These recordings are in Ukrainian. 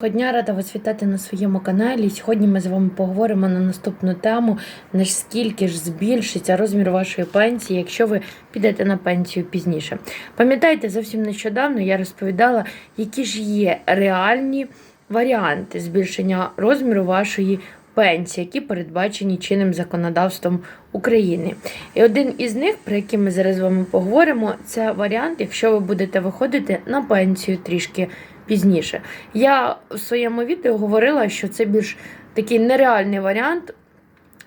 Доброго дня, рада вас вітати на своєму каналі. Сьогодні ми з вами поговоримо на наступну тему: наскільки ж збільшиться розмір вашої пенсії, якщо ви підете на пенсію пізніше. Пам'ятаєте, зовсім нещодавно я розповідала, які ж є реальні варіанти збільшення розміру вашої пенсії, які передбачені чинним законодавством України. І один із них, про який ми зараз з вами поговоримо, це варіант, якщо ви будете виходити на пенсію трішки пізніше. Я в своєму відео говорила, що це більш такий нереальний варіант.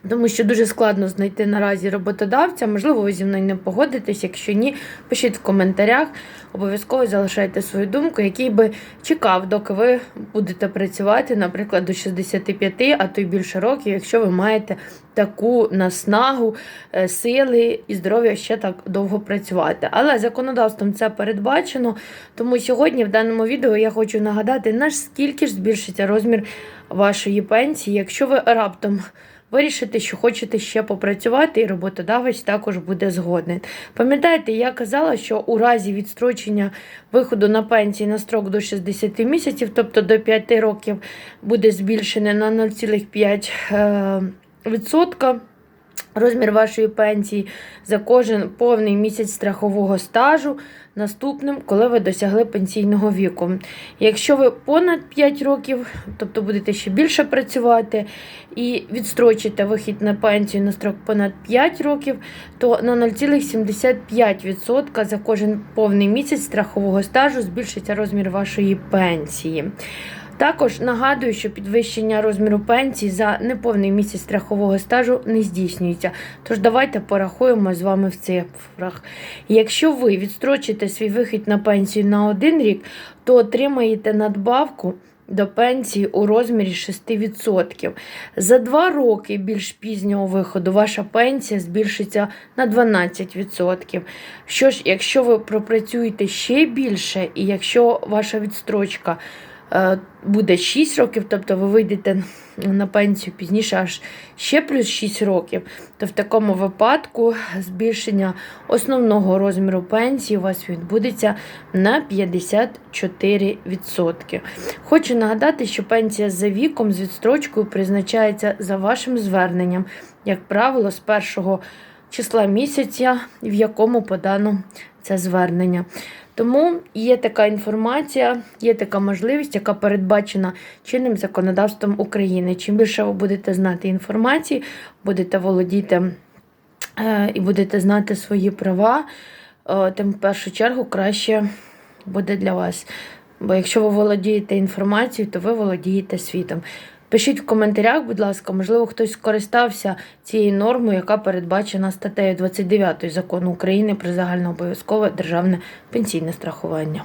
Тому що дуже складно знайти наразі роботодавця. Можливо, ви зі мною не погодитесь. Якщо ні, пишіть в коментарях. Обов'язково залишайте свою думку, який би чекав, доки ви будете працювати, наприклад, до 65, а то й більше років, якщо ви маєте таку наснагу, е, сили і здоров'я ще так довго працювати. Але законодавством це передбачено. Тому сьогодні в даному відео я хочу нагадати, наскільки ж збільшиться розмір вашої пенсії, якщо ви раптом. Вирішите, що хочете ще попрацювати, і роботодавець також буде згоден. Пам'ятаєте, я казала, що у разі відстрочення виходу на пенсії на строк до 60 місяців, тобто до 5 років, буде збільшене на 0,5%. Розмір вашої пенсії за кожен повний місяць страхового стажу наступним, коли ви досягли пенсійного віку. Якщо ви понад 5 років, тобто будете ще більше працювати і відстрочите вихід на пенсію на строк понад 5 років, то на 0,75% за кожен повний місяць страхового стажу збільшиться розмір вашої пенсії. Також нагадую, що підвищення розміру пенсії за неповний місяць страхового стажу не здійснюється. Тож давайте порахуємо з вами в цифрах. Якщо ви відстрочите свій вихід на пенсію на один рік, то отримаєте надбавку. До пенсії у розмірі 6%. За два роки більш пізнього виходу ваша пенсія збільшиться на 12%. Що ж, якщо ви пропрацюєте ще більше, і якщо ваша відстрочка буде 6 років, тобто ви вийдете на пенсію пізніше аж ще плюс 6 років, то в такому випадку збільшення основного розміру пенсії у вас відбудеться на 54%. Хочу нагадати, що пенсія за віком з відстрочкою призначається за вашим зверненням, як правило, з першого числа місяця, в якому подано це звернення. Тому є така інформація, є така можливість, яка передбачена чинним законодавством України. Чим більше ви будете знати інформації, будете володіти е, і будете знати свої права, е, тим в першу чергу краще буде для вас. Бо якщо ви володієте інформацією, то ви володієте світом. Пишіть в коментарях, будь ласка, можливо, хтось скористався цією нормою, яка передбачена статтею 29 закону України про загальнообов'язкове державне пенсійне страхування.